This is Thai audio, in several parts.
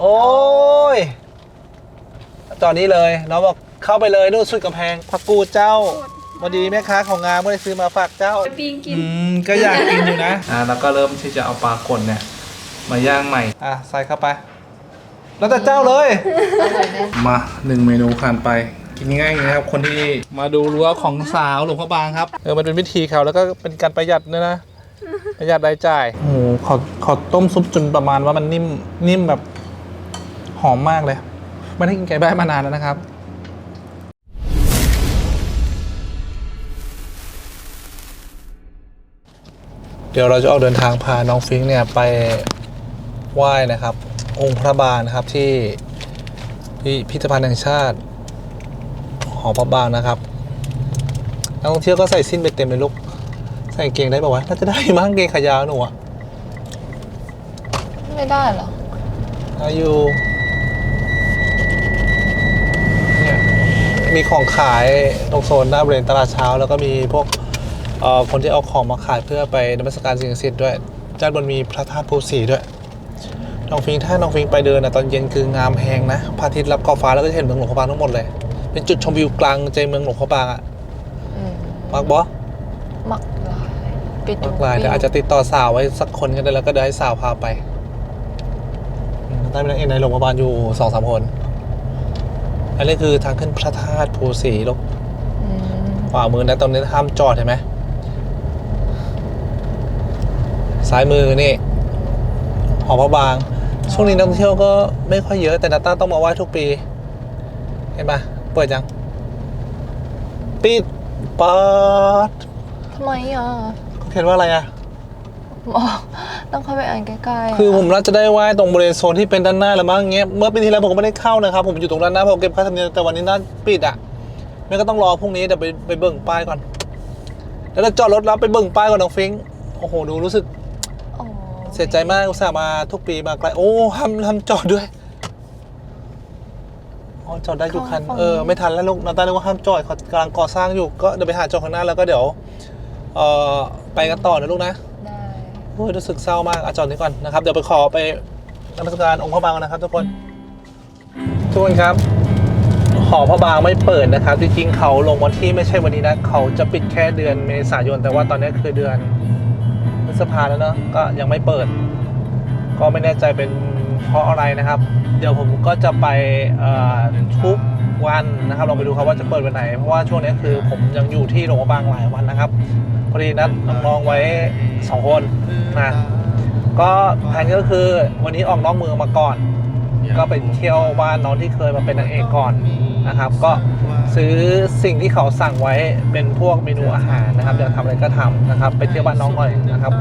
โอ้ยจอดนี้เลยน้องบอกเข้าไปเลยนู่นสุดกำแพงผักกูดเจ้าพอดีแม่ค้าของงานไม่ได้ซื้อมาฝากเจ้าไปปีนกินอืมก็อยากกินอยู่นะ อ่าแล้วก็เริ่มที่จะเอาปลากดเนี่ย มาย่างใหม่ อะใส่เข้าไป แล้วแต่เจ้าเลย มาหนึ่งเมนูผ่านไป กินง่ายๆนะครับ คนที่มาดูรั้วของสาวหลวงพ่อบางครับ เออมันเป็นวิธีเขาแล้วก็เป็นการประหยัดด้วยนะ ประหยัดรายจ่ายโอ้โหขอขอต้มซุปจนประมาณว่ามันนิ่มนิ่มแบบ หอมมากเลย ไม่ได้กินไก่บ้านมานานแล้วนะครับ เดี๋ยวเราจะออกเดินทางพาน้องฟิงค์เนี่ยไปไหว้นะครับ องค์พระบางนะครับที่ที่พิพิธภัณฑ์แห่งชาติ หอพระบางนะครับนักท่องเที่ยวก็ใส่สิ้นไปเต็มเลยลูก ใส่กางเกงได้ป่าวะน่าจะได้มั้งกางเกงขายาวหนูอะไม่ได้เหรอ อายุเนี่ย มีของขายตรงโซนหน้าบริเวณตลาดเช้า แล้วก็มีพวกเอ่อคนที่เอาของมาขายเพื่อไปนมัสการสิ่งศักดิ์สิทธิ์ด้วยด้านบนมีพระธาตุภูสีด้วยน้องฟิงถ้าน้องฟิงไปเดินนะตอนเย็นคืองามแหงนะพระอาทิตย์รับขอบฟ้าแล้วก็จะเห็นเมืองหลวงพระบางทั้งหมดเลย เป็นจุดชมวิวกลางใจเมืองหลวงพระบางอะอืมมักบอมักลายไปดูมักลายเดี๋ยวอาจจะติดต่อสาวไว้สักคนก็ได้แล้วก็เดี๋ยวให้สาวพาไปอืมได้เป็นนักเอกในหลวงพระบางอยู่สองสามคน อันนี้คือทางขึ้นพระธาตุภูสีลูกอืมขวามือนะตรงนี้ห้ามจอดเห็นไหมซ้ายมือนี่หอพระบาง ช่วงนี้นักท่องเที่ยวก็ไม่ค่อยเยอะแต่นาต้าต้องมาไหว้ทุกปี เห็นปะเปิดยัง ปิดปัดทำไมอะเขียนว่าอะไรอะอ๋อ ต้องเข้าไปอ่านใกล้ๆะคือผมน่าจะได้ไหว้ตรงบริเวณโซนที่เป็นด้านหน้าแล้วมั้งเงี้ยเมื่อปีที่แล้วผมก็ไม่ได้เข้านะครับ ผมอยู่ตรงด้านหน้าผมเก็บค่าธรรมเนียมแต่วันนี้น่าปิดอะไม่ก็ต้องรอพรุ่งนี้เดี๋ยวไปไปเบิ่งป้ายก่อนแล้วเราจอดรถแล้วไปเบิ่งป้ายก่อนน้องฟิงค์โอ้โหดูรู้สึกอ๋อเสียใจมากอุตส่าห์มาทุกปีมาไกลโอ้ห้ามห้ามจอดด้วยอ๋อจอดได้ทุกคันเออไม่ทันแล้วลูกนาตาเรียกว่าห้ามจอดเขากำลังก่อสร้างอยู่ก็เดี๋ยวไปหาจอดข้างหน้าแล้วก็เดี๋ยวเอ่อไปกันต่อนะลูกนะได้โอ้ยรู้สึกเศร้ามากอะจอดนี้ก่อนนะครับ เดี๋ยวไปขอไปนมัสการองค์พระบางกันนะครับทุกคน ทุกคนครับ หอพระบางไม่เปิดนะครับ จริงๆเขาลงวันที่ไม่ใช่วันนี้นะ เขาจะปิดแค่เดือนเมษายน แต่ว่าตอนนี้คือเดือนพฤษภาแล้วเนาะ ก็ยังไม่เปิด ก็ไม่แน่ใจเป็นเพราะอะไรนะครับ เดี๋ยวผมก็จะไปทุกวันนะครับ ลองไปดูครับว่าจะเปิดวันไหน เพราะว่าช่วงนี้คือผมยังอยู่ที่โรงพยาบาลหลายวันนะครับ พอดีนัดน้องๆไว้สองคนนะก็แผนก็คือวันนี้ออกนอกเมืองมาก่อน ก็ไปเที่ยวบ้านน้องที่เคยมาเป็นนางเอกก่อนนะครับ ก็ซื้อสิ่งที่เขาสั่งไว้เป็นพวกเมนูอาหารนะครับอยากทำอะไรก็ทำนะครับ ไปเที่ยวบ้านน้องหน่อยนะครับ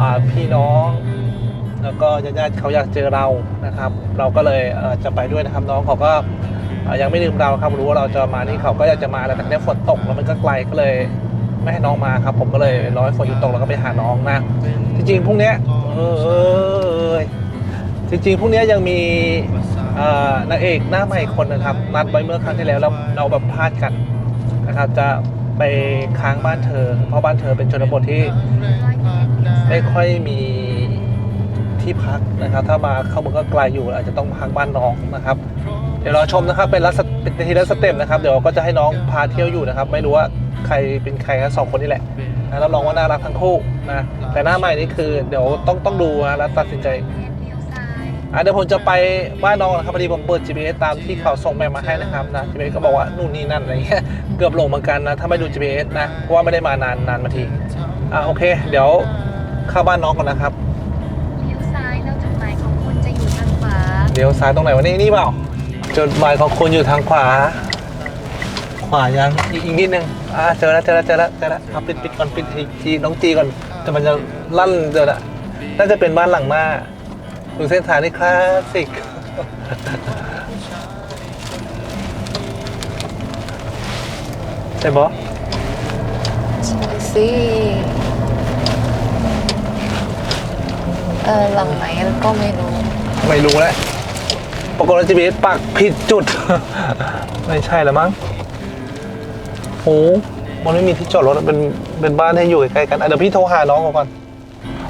อ่าพี่น้องแล้วก็ญาติๆเขาอยากเจอเรานะครับ เราก็เลยเอ่อจะไปด้วยนะครับน้องเขาก็เอ่อยังไม่ลืมเราครับรู้ว่าเราจะมานี่เขาก็อยากจะมาแล้วแต่เนี่ยฝนตกแล้วมันก็ไกลก็เลย ไม่ให้น้องมาครับ ผมก็เลยรอให้ฝนหยุดตกแล้วก็ไปหาน้องนะจริงๆพรุ่งเนี้ยเออเอยจริงๆพรุ่งเนี้ยยังมีเอ่อนางเอกหน้าใหม่อีกคนนะครับ นัดไว้เมื่อครั้งที่แล้วแล้วเราแบบพลาดกันนะครับ จะไปค้างบ้านเธอ เพราะบ้านเธอเป็นชนบทที่ ไม่ค่อยมีที่พักนะครับ ถ้ามาเข้าเมืองก็ไกลอยู่อาจจะต้องพักบ้านน้องนะครับ เดี๋ยวรอชมนะครับเป็นลักษเป็นทีละสเต็ปนะครับ เดี๋ยวก็จะให้น้องพาเที่ยวอยู่นะครับ ไม่รู้ว่า ใครเป็นใครครับสองคนนี่แหละนะรับรองว่าน่ารักทั้งคู่นะแต่หน้าใหม่นี่คือเดี๋ยวต้องต้องดูนะแล้วตัดสินใจอะเดี๋ยวผมจะไปบ้านน้องนะครับพอดีผมเปิด GPS ตามที่เขาส่งแมปมาให้นะครับนะ GPS ก็บอกว่านู่นนี่นั่นอะไรเงี้ยเกือบหลงเหมือนกันนะถ้าไม่ดู GPS นะเพราะว่าไม่ได้มานานนานมาทีอะโอเค เดี๋ยวเข้าบ้านน้องก่อนนะครับเลี้ยวซ้ายแล้วจุดหมายของคุณจะอยู่ทางขวาเดี๋ยวซ้ายตรงไหนวะนี่นี่เปล่าจุดหมายของคุณอยู่ทางขวา ขวายังอีกอีกนิดนึงอ่าเจอแล้วเจอแล้วเจอแล้วเจอแล้วเอาปิดปิดก่อนปิดทีทีน้องจีก่อนแต่มันจะลั่นเจอละน่าจะเป็นบ้านหลังหน้าดูเส้นทางนี่คลาสสิกใช่ปะใช่สิเออหลังไหนก็ไม่รู้ไม่รู้แล้วปรากฏว่า GPS ปักผิดจุด ไม่ใช่แล้วมั้ง โอ้มันไม่มีที่จอดรถเป็นเป็นบ้านให้อยู่ใกล้ๆกันอะเดี๋ยวพี่โทรหาน้องเขาก่อน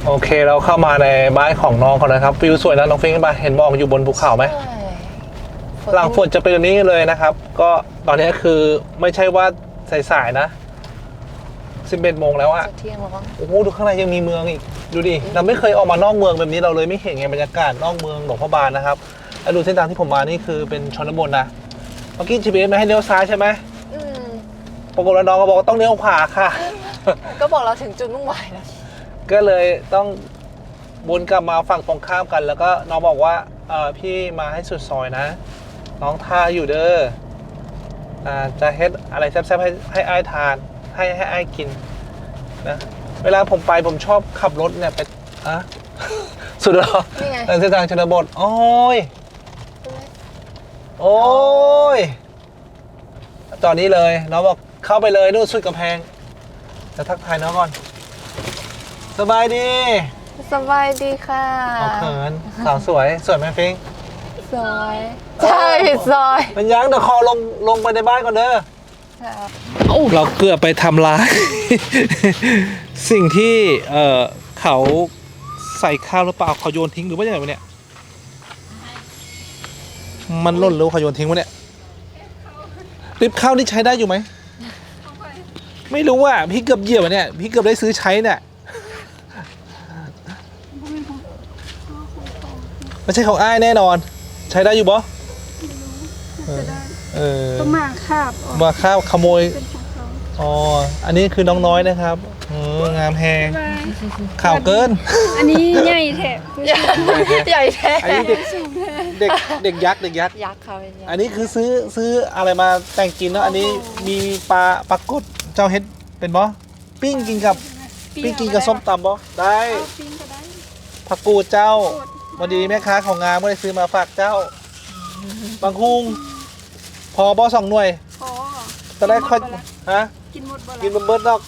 โอเคเราเข้ามาในบ้านของน้องเขานะครับวิวสวยนะน้องฟิงค์มาเห็นบอกอยู่บนภูเขาไหมใช่หลังฝนจะเป็นแบบนี้เลยนะครับ ก็ตอนนี้คือไม่ใช่ว่าสายๆนะ11โมงแล้วอะจะเที่ยงแล้วมั้งโอ้โหดูข้างในยังมีเมืองอีก ดูดิ เราไม่เคยออกมานอกเมืองแบบนี้เราเลยไม่เห็นไงบรรยากาศนอกเมืองหลวงพ่อบานนะครับแล้วดูเส้นทางที่ผมมานี่คือเป็นชนบทนะ เมื่อกี้ GPS มาให้เลี้ยวซ้ายใช่ไหมอืม ปรากฏว่าน้องก็บอกว่าต้องเลี้ยวขวาค่ะ ก็บอกเราถึงจุดมุ่งหมายแล้ว ก็เลยต้องวนกลับมาฝั่งตรงข้ามกัน แล้วก็น้องบอกว่าเออพี่มาให้สุดซอยนะ น้องทาอยู่เด้ออ่าจะเฮ็ดอะไรแซ่บๆให้ให้อ้ายทานให้ให้อ้ายกินนะเวลาผมไปผมชอบขับรถเนี่ยไปอะสุดแล้วนี่ไงเส้นทางชนบทโอ้ย โอ้ย ตอนนี้เลย น้องบอก เข้าไปเลยนู่นสุดกำแพงจะทักทายน้องก่อน สบายดีสบายดีค่ะเอาเขินสาวสวยสวยไหมฟิงซอยใช่ซอยเป็นยังเดี๋ยวคอลงลงไปในบ้านก่อนเด้อเราเกือบไปทำลาย สิ่งที่เออเขาใส่ข้าวหรือเปล่าเขาโยนทิ้งหรือว่ายังไงวะเนี่ย มันหล่นหรือว่าเขาโยนทิ้งวะเนี่ยริบข้าวนี่ใช้ได้อยู่ไหม ไม่รู้อะพี่เกือบเหยียบอะเนี่ยพี่เกือบได้ซื้อใช้เนี่ยไม่ใช่ของอ้ายแน่นอน ใช้ได้อยู่บ่เออก็มาคาบออกมาข้าวขโมยเป็นของเขาอ๋ออันนี้คือน้องน้อยนะครับเอองามแฮงข่าวเกิน อันนี้ใหญ่แถบใหญ่แท้อันนี้เด็กเด็กเด็กยักษ์เด็กยักษ์ยักษ์เขาเป็นยักอันษ์นี้คือซื้อซื้ออะไรมาแต่งกินเนาะอันนี้มีปลาปลากด เจ้าเฮ็ดเป็นบ่ปิ้งกินกับปิ้งกินกับส้มตำบ่ได้เอาปิ้งก็ได้ผักกูดเจ้าโคตรวันดีแม่ค้าของงามก็ได้ซื้อมาฝากเจ้า บางคุงพอบ่สองหน่วยพอตอนแรกค่อยฮะกินหมดบ่กินละเบิร์ดดอก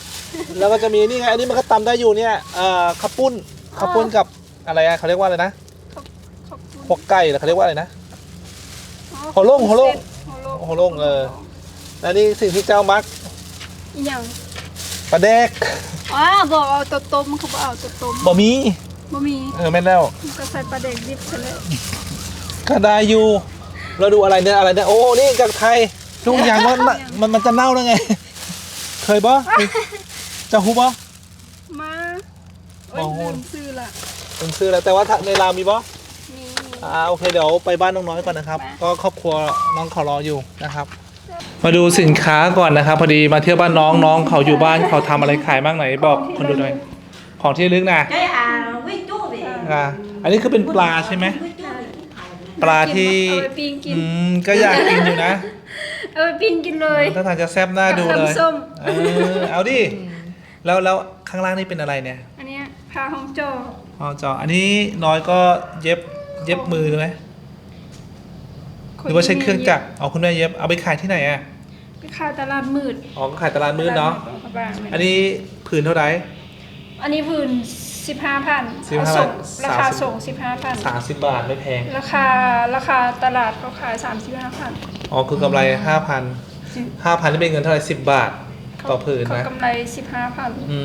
แล้วก็จะมีนี่ไงอันนี้มันก็ตำได้อยู่เนี่ยเอ่อข้าวปุ้นข้าวปุ้นกับอะไรอะเขาเรียกว่าอะไรนะขอบคุณหัวไก่เหรอเขาเรียกว่าอะไรนะหัวโล่งหัวโล่งหัวโล่งหัวโล่งเออและนี่สิ่งที่เจ้ามัก อีหยังปลาแดกอ๋อบอกเอาตัวต้มเขาบอกเอาตัวต้มบะหมี่บ่มีเออแม่นแล้ว มันก็ใส่ปลาแดกดิบใช่ไหมก็ได้อยู่ เราดูอะไรเนี่ยอะไรเนี่ยโอ้นี่จากไทยทุกอย่างว่ามันมันจะเน่าได้ไง เคยบ่จะฮู้บ่มาโอ้โอ้ยโหลืมซื้อละผมซื้อแล้วแต่ว่าถ้าในราวมีบ่มี อ่าโอเคเดี๋ยวไปบ้านน้องน้อยก่อนนะครับ ก็ครอบครัวน้องเขารออยู่นะครับ มาดูสินค้าก่อนนะครับ พอดีมาเที่ยวบ้านน้องน้องเขาอยู่บ้านเขาทำอะไรขายบ้างไหนบอกคนดูหน่อยของที่ระลึกนะ cái à với chú về อ่าอันนี้คือเป็นปลาใช่ไหมปลาที่เอาไปปิ้งกิน อืมก็อยากกินอยู่นะเอาไปปิ้งกินเลย ถ้าทางจะแซ่บหน้าดูเลยกับตำส้ม เออเอาดิแล้วแล้วข้างล่างนี่เป็นอะไรเนี่ยอันเนี้ยพาของโจออ๋อจออันนี้น้อยก็เย็บเย็บมือเลยไหม หรือว่าใช้เครื่องจักรเอาคุณแม่เย็บ เอาไปขายที่ไหนอะไป ขายตลาดมืดอ๋อก็ขายตลาดมืดเนาะ ตลดมืดบ้างอันนี้ผืนเท่าไหร่ อันนี้พื้นสิบห้าพัน15,000ส่งราคา30 ส่งสิบห้าพันสามสิบบาทไม่แพง ราคาราคาตลาดเขาขายสามสิบห้าพันอ๋อคือกำไรห้าพันห้าพันนี่เป็นเงินเท่าไหร่สิบบาท ต่อผืนเขานะ กำไรสิบห้าพันอื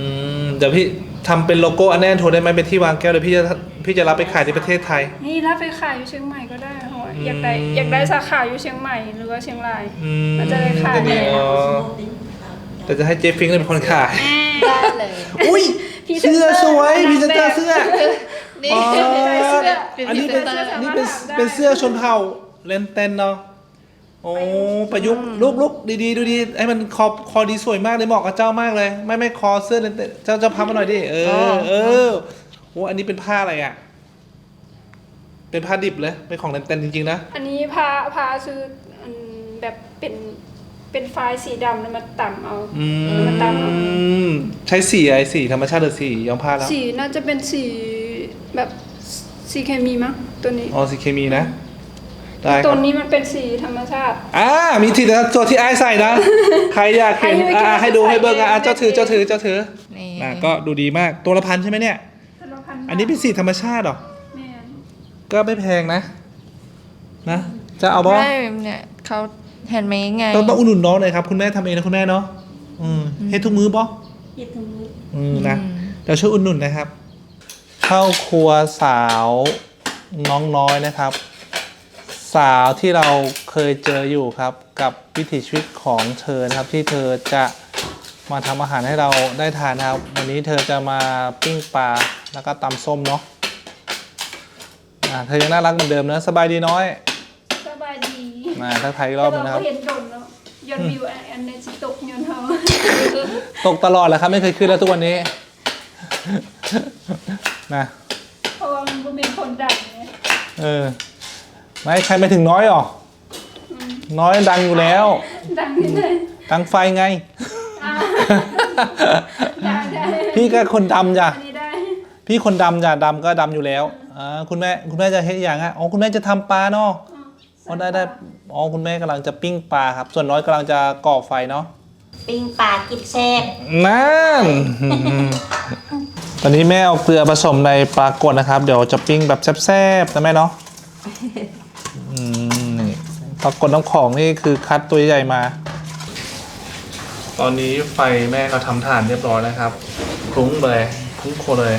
มเดี๋ยวพี่ทำเป็นโลโก้อันแน่นโทรได้ไหมเป็นที่วางแก้วเดี๋ยวพี่จะพี่จะรับไปขายที่ประเทศไทย นี่รับไปขายอยู่เชียงใหม่ก็ได้เพราะว่า อืมอยากได้อยากได้สาขาอยู่เชียงใหม่หรือว่าเชียงราย อืมมันจะได้ขายก็ดีอ๋อแต่จะให้เจฟฟิงค์เป็นคนขาย ได้เลย อุ้ยพรีเซนเสื้อเตอร์สวยนางแบบพรีเซนเตอร์เสื้อนี่อ๋อเสื้ออันนี้เป็นพรีเซนเตอร์นี่เป็นสามารถถามได้เป็นเสื้อชนเผ่าเลนเตนเนาะโอ้ประยุกต์ลุกลุกดีๆดูดีไอ้มันคอคอดีสวยมากเลยเหมาะกับเจ้ามากเลย ไม่ไม่คอเสื้อเลนเตนเจ้าเจ้าพับมาหน่อยดิเออเออโอ้อันนี้เป็นผ้าอะไรอะ เป็นผ้าดิบเลย เป็นของเลนเตนจริงๆนะ อันนี้พาพาซื้ออันแบบเป็นเป็นไฟล์สีดำแล้วมาต่ำเอาอืมาตามเอาม ใช้สีอะไรสีธรรมชาติหรือสีย้อมผ้าแล้ว สีน่าจะเป็นสีแบบสีเคมีมั้งตัวนี้ อ๋อสีเคมีนะ ได้คตัรัวบนี้มันเป็นสีธรรมชาติ อ่า มีทีนะตัวที่ไอ้ายใส่นะ ใครอยากเห็นให้ดูอ่าให้ดูใส่ให้เบิ้งอะอะเลยเจ้าถือเจ้าถือเจ้าถือนี่อะก็ดูดีมาก ตัวละพันใช่ไหมเนี่ยสารพันอันนี้เป็นสีธรรมชาติเหรอแม่น ก็ไม่แพงนะ นะ จะเอาบ่ไม่เนี่ยเขาแฮนด์เมดไงต้องต้องอุดหนุนน้องหน่อยครับ คุณแม่ทำเองนะคุณแม่เนาะอืมเฮ็ดทุกมื้อบ่ Vậy thôi อืมนะเดี๋ยวช่วยอุดหนุนนะครับเข้าครัวสาวน้องน้อยนะครับ สาวที่เราเคยเจออยู่ครับ กับวิถีชีวิตของเธอนะครับ ที่เธอจะมาทำอาหารให้เราได้ทานนะครับ วันนี้เธอจะมาปิ้งปลาแล้วก็ตำส้มเนาะ อ่าเธอยังน่ารักเหมือนเดิมนะ สบายดีน้อยสบายดีมาทักทายอีกรอบหนึงนะครับแต่ว่าเห็นโดนแล้วยอดวิวอันในสิตกยอนเฮาตกตลอดแหละครับ ไม่เคยขึ้นแล้วทุกวันนี้ นะเพราะว่ามันบ่มีคนดังไงเออ ไม่ใครไม่ถึงน้อยหรอ น้อยดังอยู่แล้ว ดังนี่เลยดังไฟไง อ่าได้ได้พี่ก็คนดำจ้ะ อันนี้ได้ พี่คนดำจ้ะดำก็ดำอยู่แล้วอ่าคุณแม่คุณแม่จะเฮ็ดอย่างอะอ๋อคุณแม่จะทำปลาเนาะอ๋อได้ได้อ๋อคุณแม่กำลังจะปิ้งปลาครับ ส่วนน้อยกำลังจะก่อไฟเนาะปิ้งปลากินแซ่บนั่น ตอนนี้แม่เอาเกลือผสมในปลากดนะครับ เดี๋ยวจะปิ้งแบบแซ่บๆนะแม่เนาะอืมนี่ปลากดน้ำของนี่คือคัดตัวใหญ่มา ตอนนี้ไฟแม่ก็ทำฐานเรียบร้อยแล้วครับคลุ้งเลยคลุ้งโคเลย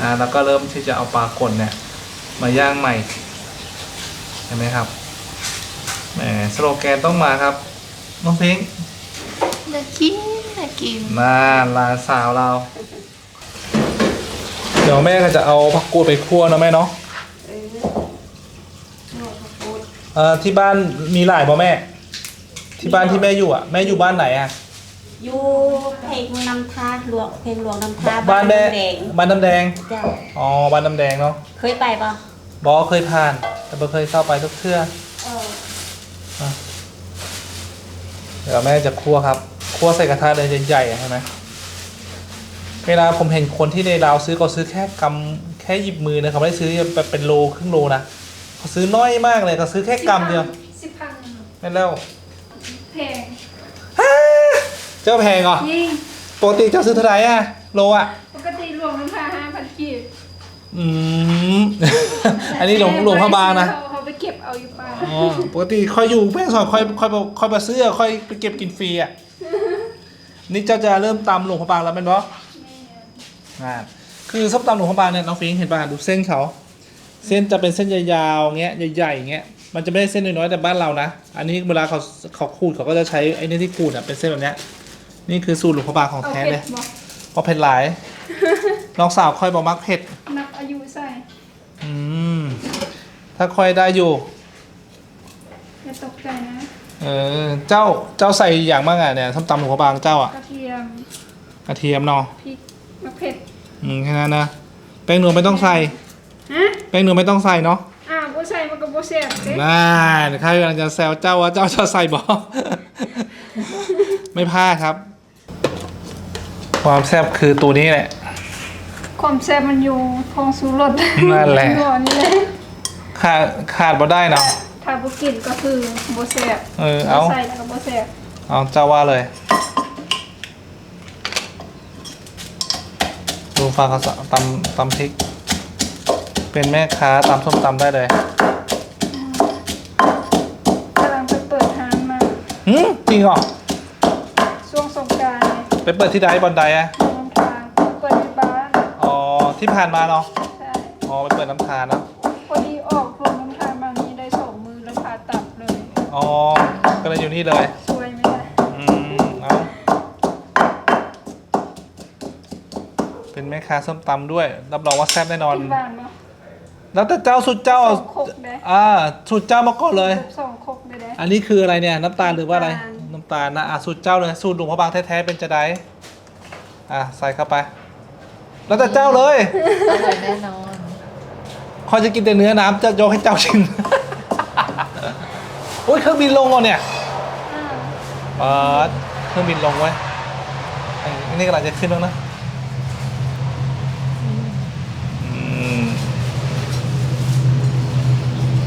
อ่าแล้วก็เริ่มที่จะเอาปลากดเนี่ยมาย่างใหม่เห็นไหมครับแหมสโลแกนต้องมาครับน้องพิงค์น่ากินน่ากินน่าลานสาวเรา เดี๋ยวแม่ก็จะเอาผักกูดไปคั่วนะแม่เนาะเอ่อที่บ้านมีหลายบ่แม่ ที่บ้านที่แม่อยู่อะ แม่อยู่บ้านไหนอะ อยู่เพลงนำทาหลวงเพลงหลวงนำทาบ้านแดงแดงบ้านน้ำแดงเจ้าอ๋อบ้านน้ำแดงเนาะเคยไปปะบอเคยผ่าน แต่บ่เคยเข้าไปทุกเทื่อเออเดี๋ยวแม่จะคั่วครับคั่วใส่กระทะเลยใหญ่ๆอะใช่ไหมเวลาผมเห็นคนที่ในลาวซื้อก็ซื้อแค่กำแค่หยิบมือนะเขาไม่ได้ซื้อแบบเป็นโลครึ่งโลนะเขาซื้อน้อยมากเลยเขาซื้อแค่กำเดียวสิบพันนั่นแล้วแพง เจ้าแพงเหรอยิ่งปกติเจ้าซื้อเท่าไหร่อะโลอะปกติรวมน้ำพาห้าพันกีบอืม อันนี้หลวงหลวงพระบางนะเขาเขาไปเก็บเอาอยู่ป่าอ๋อปกติคอยอยู่แม่สอนคอยคอยคอยมาซื้ออะคอยไปเก็บกินฟรีอะนี่เจ้าจะเริ่มตำหลวงพระบางแล้วเป็นปะอ่าคือส้มตำหลวงพระบางเนี่ยน้องฟิงเห็นป่ะดูเส้นเขาเส้นจะเป็นเส้นยาวๆเงี้ยใหญ่ๆเงี้ยมันจะไม่ได้เส้นน้อยๆแต่บ้านเรานะ อันนี้เวลาเขาเขาขูดเขาก็จะใช้ไอ้นี่ที่ขูดอะเป็นเส้นแบบเนี้ย นี่คือสูตรหลวงพระบางของเอาแท้เผ็เลดยบอกเพราะเผ็ดหลาย น้องสาวค่อยบอกมักเผ็ด นับอายุใส่อืม ถ้าค่อยได้อยู่ อย่าตกใจนะ เออ เจ้า เจ้าใส่อย่างบ้างอะเนี่ยส้มตำหลวงพระบางเจ้าอะ กระเทียมกระเทียมเนาะพริกมะเผ็ดอืมแค่นั้นนะ แป้งนัวไม่ต้องใส่ ฮะแป้งนัวไม่ต้องใส่เนาะอ่าบ่ใส่มันก็บ่แซ่บเด้น่าใครกำลังจะแซวเจ้าว่าเจ้าจะใส่บ่ไม่พลาดครับ ความแซ่บคือตัวนี้แหละ ความแซ่บมันอยู่ทองสูรสนั่นแหละอยู่อันนี่แหละขาดขาดบ่ได้เนาะ ถ้าบ่กินก็คือบ่แซ่บเออเอา บ่ใส่แล้วก็บ่แซ่บเอาเจ้าว่าเลย ดูฟังเขาสะตำตำพริก เป็นแม่ค้าตำส้มตำได้เลยกำลังไปเปิดร้านมา หืมจริงเหรอ ช่วงสงกรานต์เนี่ย ไปเปิดที่ใดบอนใดอะน้ำทางเปิดที่บ้านอ๋อที่ผ่านมาเนาะใช่อ๋อไปเปิดน้ำทานเนาะพอดีออกรวมน้ำทางมานี้ได้สองมือแล้วผ่าตัดเลย อ๋อก็เลยอยู่นี่เลยช่วยไม่ได้อืมเอาเป็นแม่ค้าส้มตำด้วย รับรองว่าแซ่บแน่นอนกินบ้านบ่แล้วแต่เจ้าสุดเจ้าสองครกได้อ่าสุดเจ้ามาก่อนเลย สองครกได้เด้อันนี้คืออะไรเนี่ยน้ำตาลหรือว่าอะไร น้ำตาลน้ำตาลนะอะสูตรเจ้าเลยสูตรหลวงพระบางแท้ๆเป็นจะได้อะใส่เข้าไป แล้วแต่เจ้าเลย อร่อยแน่นอนคอยจะกินแต่เนื้อน้ำจะยกให้เจ้าชิม โอ้ยเครื่องบินลงอะเนี่ยอ่าเปิดเครื่องบินลงไว้ยอันนี้กำลังจะขึ้นแล้วนะอืม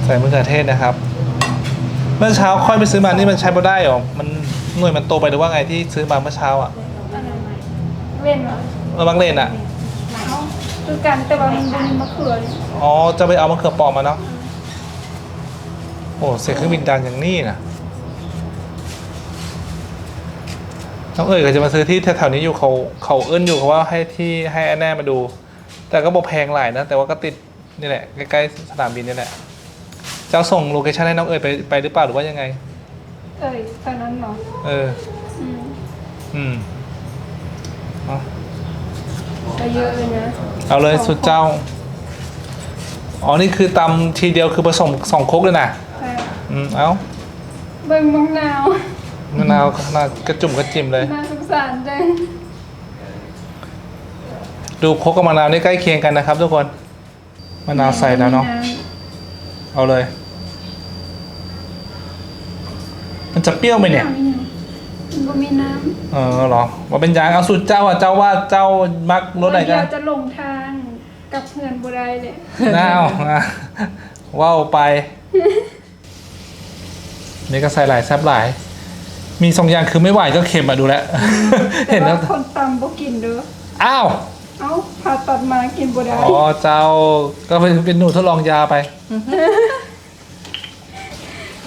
ใส่มะเขือเทศนะครับ เมื่อเช้าค่อยไปซื้อมานี่มันใช้บ่ได้หรอมันหน่วยมันโตไปหรือว่าไงที่ซื้อมาเมื่อเช้าอะอันนั้นไหมเว้นเหรอเออบางเลนอะเอาคือกันแต่ว่ามันบ่มีมะเขือนี่อ๋อจะไปเอามะเขือเปอกมาเนาะโอ้เสียเครื่องบินดังอย่างนี้นะน้องเอ๋ยก็จะมาซื้อที่แถวๆนี้อยู่เขาเขาเอิ้นอยู่เขาว่าให้ที่ให้แอนแน่มาดู แต่ก็บอกแพงหลายนะ แต่ว่าก็ติดนี่แหละใกล้ๆสนามบินนี่แหละเจ้าส่งโลเคชั่นให้น้องเอ๋ยไปไปหรือเปล่าหรือว่ายังไง เอ้ยตอนนั้นเหรอเออ อืมอืมเอาไปเยอะเลยนะเอาเลยสุดเจ้า อ๋อ นี่คือตำทีเดียวคือผสมสองครกเลยนะใช่อืม เอาเบิ่งมะนาวมะนาวน่ากระจุ่มกระจิมเลย น่าสงสารจังดูครกกับมะนาวนี่ใกล้เคียงกันนะครับ ทุกคน มะนาวใส่แล้วเนาะ เอาเลย มัน จะเปรี้ยวไหมเนี่ย มันก็มีน้เออเหรอว่าเป็นยางเอาสูตรเจ้าอะเจ้าว่าเจ้ามักำรสไหนกันเดี๋ยวจะลงทางกับเพื่อนบุได้เลยน้าวอะว้าวไป นี่ก็ใส่หลายแซ่บหลาย มีสองอย่างคือไม่ไหวก็เค็มอะดูแล้วแต่เห็นแล้ว่าวคนตำบ่กินเด้ออ้าวเอ้าผ่าตัดมากินบุได้อ๋อเจ้าก็เป็นเป็นหนูทดลองยาไป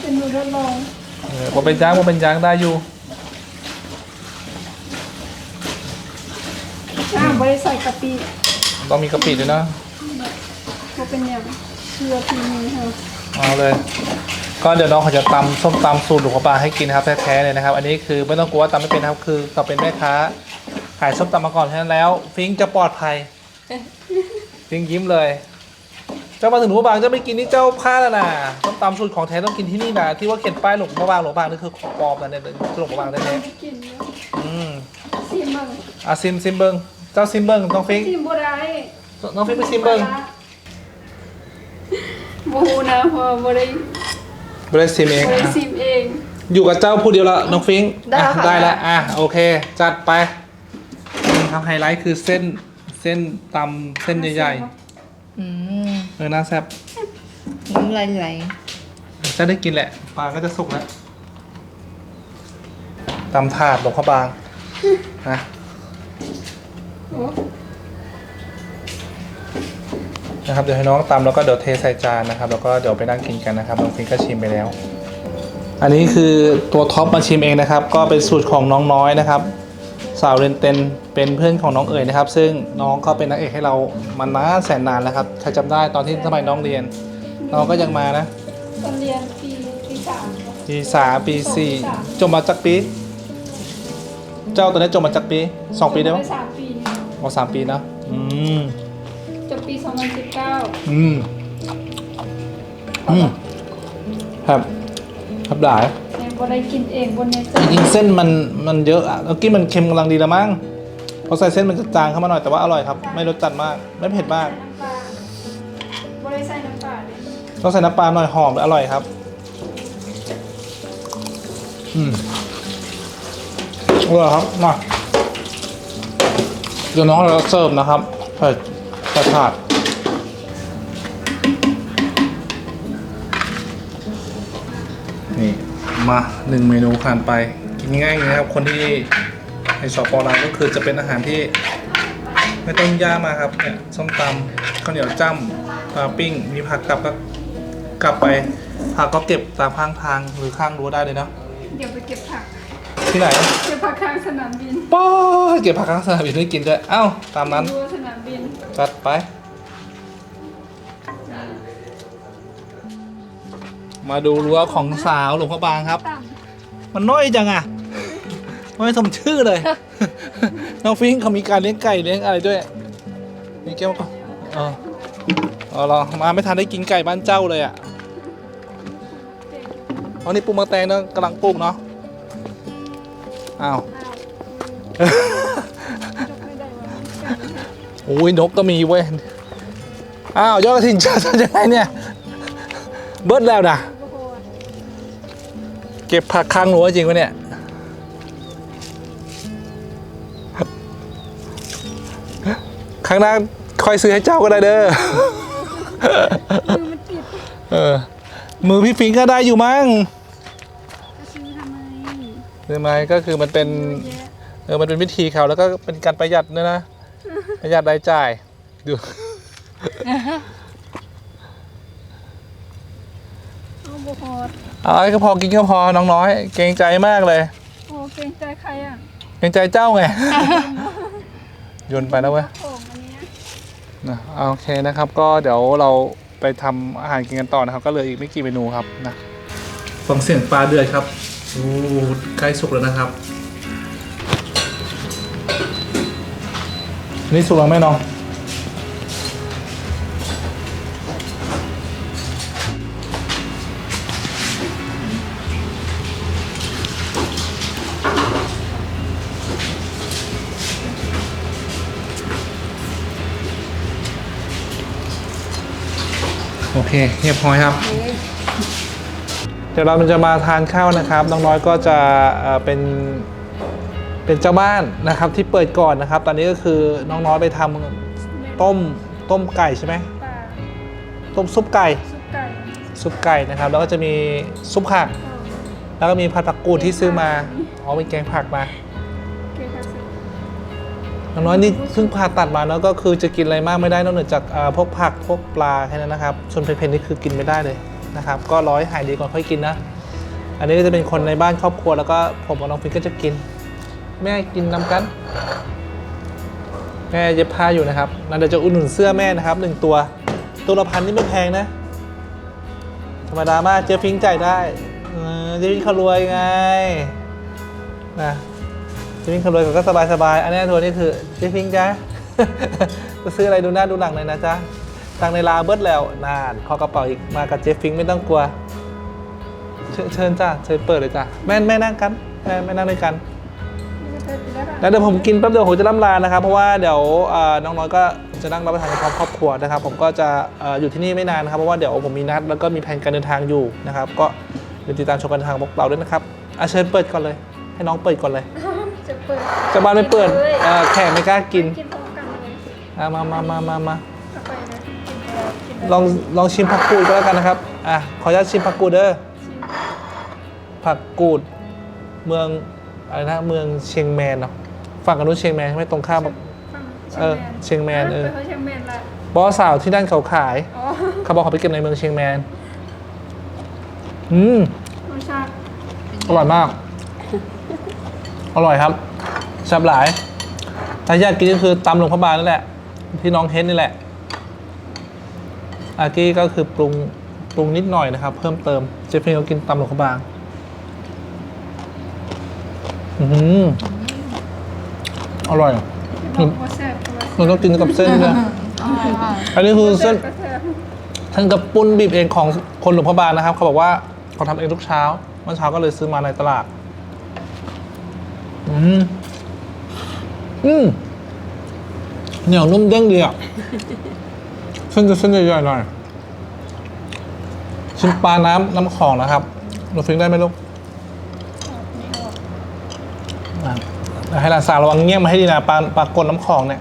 เป็นหนูทดลองเออ ว่าเป็นยางว่าเป็นยางได้อยู่อ้าวบ่ได้ใส่กะปิต้องมีกะปิด้วยนะบ่เป็นหยังเชื่อพีมือเฮาเอาเลย ก็เดี๋ยวน้องเขาจะตำส้มตำสูตรหลวงพ่อปลาให้กินนะครับแท้ๆเลยนะครับ อันนี้คือไม่ต้องกลัวว่าตำไม่เป็นนะครับคือเขาเป็นแม่ค้าขายส้มตำมาก่อนฉะนั้นแล้ว ฟิงค์จะปลอดภัย ฟิงค์ยิ้มเลย เจ้ามาถึงหลวงพ่อบางเจ้าไม่กินนี่เจ้าพลาดแล้วนะส้มตำสูตรของแท้ต้องกินที่นี่นะที่ว่าเขียนป้ายหลวงพ่อบางหลวงพ่อบางนี่คือของปลอมนะเนี่ยหลวงพ่อบางแท้ไม่กินเด้อๆอืมซิมเบิ่งอะซิมซิมเบิงเจ้าซิมเบิงน้องฟิงค์ซิมบ่ได้น้องฟิงค์ไปซิมเบิงบ่ฮู้นะเพราะว่าบ่ได้ไม่ได้ซิมเองบ่ได้อะซิมเอง อยู่กับเจ้าผู้เดียวละน้องฟิงค์ได้อะค่ะ ได้แล้วอะโอเค จัดไปนี่ครับไฮไลท์คือเส้นเส้นตำเส้นใหญ่อืมๆ เออน่าแซ่บน้ำลายไหลจะได้กินแหละปลาก็จะสุกแล้วตำถาดหลวงพ่อบางนะโอ้นะครับเดี๋ยวให้น้องตำแล้วก็เดี๋ยวเทใส่จานนะครับแล้วก็เดี๋ยวไปนั่งกินกันนะครับน้องฟิงค์ก็ชิมไปแล้ว อันนี้คือตัวท็อปมาชิมเองนะครับ ก็เป็นสูตรของน้องน้อยนะครับ สาวเรนเตนเป็นเพื่อนของน้องเอ๋ยนะครับ ซึ่งน้องเขาเป็นนักเอกให้เรามานานแสนนานแล้วครับใครจำได้ตอนที่สมัยน้องเรียน น้องก็ยังมานะตอนเรียนปีปีสามปีสามปีสี่จบมาจากปี เจ้าตัวนี้จบมาจากปีสองปีได้ไหมสามปีนี่อ๋อสามปีนะอืมจบปี2019อืมอืมครับครับหลาย ยังบ่ได้กินเองบนในเจริงๆเส้นมันมันเยอะอะแล้วกินมันเค็มกำลังดีละมั้งพอใส่เส้นมันจะจางเข้ามาหน่อยแต่ว่าอร่อยครับ ไม่รสจัดมาก ไม่เผ็ดมากน้ำปลาบ่ได้ใส่น้ำปลาเลยต้องใส่น้ำปลาหน่อยหอมและอร่อยครับ อืมอร่อยครับมาเดี๋ยวน้องเราเสิร์ฟนะครับใส่ใส่ถาดนี่ มาหนึ่งเมนูผ่านไป กินง่ายๆนะครับ คนที่ในสปอลาวก็คือจะเป็นอาหารที่ ไม่ต้องย่ากมาครับเนี่ยส้มตำข้าวเหนียวจ้ำปลาปิ้ง มีผักกลับก็กลับไปผักก็เก็บตามข้างทางหรือข้างรั้วได้เลยเนาะเดี๋ยวไปเก็บผัก ที่ไหนเก็บผักข้างสนามบินป้าเก็บผักข้างสนามบินให้กินด้วยเอ้าตามนั้น รั้วสนามบินจัดไป มาดูรั้วของสาวหลวงพระบางครับ มันน้อยจังอะไม่สมชื่อเลย น้องฟิงเขามีการเลี้ยงไก่เลี้ยงอะไรด้วยนี่แก้วก็เออเอามาไม่ทันได้กินไก่บ้านเจ้าเลยอะเอานี่ปลูกมะแตงเนาะกำลังปลูกเนาะ อ้าวโอ้ยนกก็มีเว้ย อ้าวยอดกระถิ่นจะจะยังไงเนี่ย เบิดแล้วนะ เก็บผักค้างหนูจริงวะเนี่ยครั้งหน้าค่อยซื้อให้เจ้าก็ได้เด้อมือมันติดเออ มือพี่ฟิงก็ได้อยู่มั้งจะซื้อทำไมซื้อไหมก็คือมันเป็นเยอะเออ มันเป็นวิธีเขาแล้วก็เป็นการประหยัดด้วยนะ ประหยัดรายจ่าย ดู เอาโบโหดเอาไอ้ก็พอกินก็พอน้องน้อย เกรงใจมากเลยโอ้เกรงใจใครอะเกรงใจเจ้าไงโยนไปแล้วเว้ยโอ่งอันเนี้ยนนะโอเคนะครับ ก็เดี๋ยวเราไปทำอาหารกินกันต่อนะครับ ก็เหลืออีกไม่กี่เมนูครับนะฟังเสียงปลาเดือดครับโอ้ใกล้สุกแล้วนะครับ นี่สุกแล้วไหมน้อง เคเรียบร้อยครับ เดี๋ยวเราจะมาทานข้าวนะครับ น้องน้อยก็จะเอ่อเป็นเป็นเจ้าบ้านนะครับที่เปิดก่อนนะครับ ตอนนี้ก็คือน้องน้อยไปทำต้มต้มไก่ใช่ไหมปลาต้มซุปไก่ซุปไก่ ซุปไก่นะครับ แล้วก็จะมีซุปผัก แล้วก็มีผัดผักกูดที่ซื้อมา อ๋อเป็นแกงผักมาเกลือซื้ อน้องน้อยนี่เพิ่งผ่าตัดมาแล้วก็คือจะกินอะไรมากไม่ได้นอกเหนือจากพวกผักพวกปลาแค่นั้นนะครับส่วนเผ็ดๆนี่คือกินไม่ได้เลยนะครับก็ร้อยหายดีก่อนค่อยกินนะ อันนี้ก็จะเป็นคนในบ้านครอบครัวแล้วก็ผมกับน้องฟินก็จะกิน แม่กินนำกัน แม่เย็บผ้าอยู่นะครับนั่นเดี๋ยวจะอุ่นหนุนเสื้อแม่นะครับหนึ่งตัว ตัวละพันนี่ไม่แพงนะ ธรรมดามากเจ๊ฟิงจ่ายได้เออเจ๊ฟิงเขารวยไงนะ เจ๊ฟิงเขารวยก็สบายสบายๆ อันนี้ตัวนี้คือเจ๊ฟิงจ้าจะซื้ออะไรดูหน้าดูหนังเลยนะจ๊ะตังในลาเบิดแล้วนานขอกระเป๋าอีกมากับเจ๊ฟิงไม่ต้องกลัว เชิญจ้าเชิญเปิดเลยจ้าแม่แม่นั่งกันแม่แม่นั่งด้วยกันแล้วเดี๋ยวผมกินแป๊บเดียวผมจะล่ำลานะครับ เพราะว่าเดี๋ยวน้องน้อยก็จะนั่งรับประทานกับครอบครัวนะครับ ผมก็จะอยู่ที่นี่ไม่นานนะครับเพราะว่าเดี๋ยวผมมีนัดแล้วก็มีแผนการเดินทางอยู่นะครับ ก็ติดตามชมกันทางพวกเราด้วยนะครับอาเชิญเปิดก่อนเลย ให้น้องเปิดก่อนเลย จะเปิดเจะบ้านไม่เปิดเอ่อแขกไม่กล้ากินกินพร้อมกันเลยอะมามามามามาเอาไปนะกินไปแล้วกินไปลองลองชิมผักกูดก็แล้วกันนะครับอะขออนุญาตชิมผักกูดเด้อชิมผักกูด เมืองอะไรนะเมืองเชียงแมนเนาะฝั่งกันนู้นเชียงแมนใช่ไหมตรงข้าม ฟังเออเชียงแมนเออ ไปเขาเชียงแมนละบอสสาวที่นั่นเขาขายอ๋อเขาบอกเขาไปเก็บในเมืองเชียงแมนอืมรสชาติอร่อยมาก อร่อยครับแซ่บหลายถ้าอยากกินก็คือตำหลวงพระบางนั่นแหละ ที่น้องเฮดนี่แหละ อากี้ก็คือปรุงปรุงนิดหน่อยนะครับ เพิ่มเติมเจฟฟี่เขากินตำหลวงพระบางอือหืออร่อยที่บอกว่าแซ่บตัวมันต้องกินกับเส้นด้วยอันนี้คือเส้นก็แซ่บท่านกับปุ้นบีบเองของคนหลวงพระบางนะครับ เขาบอกว่าเขาทำเองทุกเช้าเมื่อเช้าก็เลยซื้อมาในตลาด อืมอืมเหนียวนุ่มเด้งดีอะเส้นจะเส้นใหญ่ๆหน่อยชิมปลาน้ำน้ำของนะครับหนูฟิงได้ไหมลูกอะเดี๋ยวให้หลานสาวระวังเงี้ยงมาให้ดีนะปลาปลากลน้ำของเนี่ย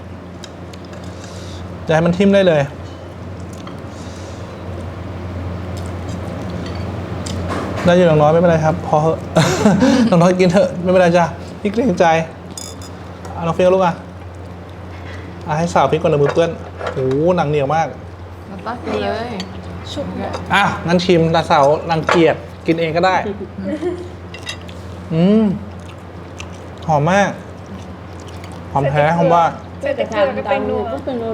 จะให้มันทิ่มได้เลยได้อยู่น้องน้อยไม่เป็นไรครับ พอเหอะน้องน้อยกินเถอะไม่เป็นไรจ้ะ พี่เกรงใจเอาน้องเฟี้ยวลูกอะอะให้สาวพี่ก่อนนะมือเปื้อนโอ้โหหนังเหนียวมาก มันต้องกินเลยชุบอะงั้นชิมตาสาวรังเกียจกินเองก็ได้ อืม หอมมาก หอมแท้หอมว่าเสร็จแต่เกลือก็เป็นนัว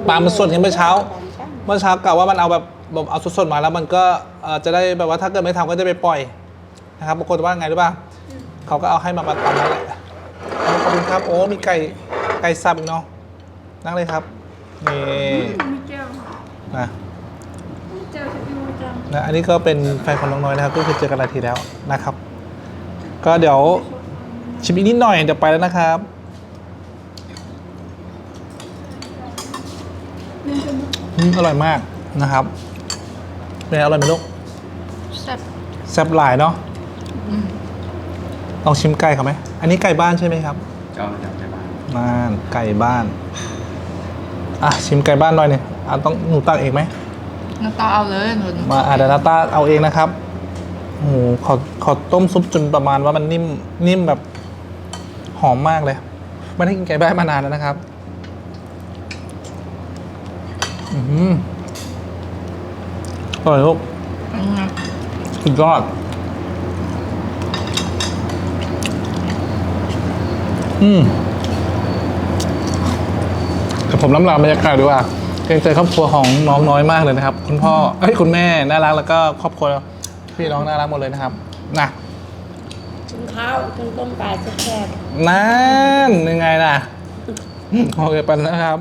ปลามันสดกันเมื่อเช้า เมื่อเช้ากะว่ามันเอาแบบแบบเอาสดๆมาแล้วมันก็เอ่อจะได้แบบว่าถ้าเกิดไม่ทำก็จะไปปล่อยนะครับบางคนว่าไงรู้ป่ะเขาก็เอาให้มามาตำนั่นแหละขอบ คุณครับ โอ้ มีไก่ ไก่สับอีกเนาะ นั่งเลยครับ นี่มีแก้วนะแก้วที่พี่มูจังนะ อันนี้ก็เป็นแฟนของน้องน้อยนะครับ ก็คือเจอกันหลายทีแล้วนะครับ ก็เดี๋ยวชิมอีกนิดหน่อยเดี๋ยวไปแล้วนะครับอืมอร่อยมากนะครับเป็นไงอร่อยไหมลูกแซ่บแซ่บหลายเนาะลองชิมไก่เขาไหม อันนี้ไก่บ้านใช่ไหมครับ ก็จำได้บ้างบ้านไก่บ้าน อะชิมไก่บ้านหน่อยเนี่ยอะต้องหนูตักเองไหมน้ำตาเอาเลยหนูมาอะเดี๋ยวนาตาเอาเองนะครับโอ้โหขอขอต้มซุปจนประมาณว่ามันนิ่มนิ่มแบบหอมมากเลยไม่ได้กินไก่บ้านมานานแล้วนะครับ อืมอร่อยลูกอืมสุดยอด อืมแต่ผมล้ำลาบรรยากาศดีกว่าเกรงใจครอบครัวของน้องน้อยมากเลยนะครับ คุณพ่อเอ้ยคุณแม่น่ารักแล้วก็ครอบครัวพี่น้องน่ารักหมดเลยนะครับนะกินข้าวกินต้มปลาแซ่บนั่นยังไงล่ะโอเคไปแล้วนะครับ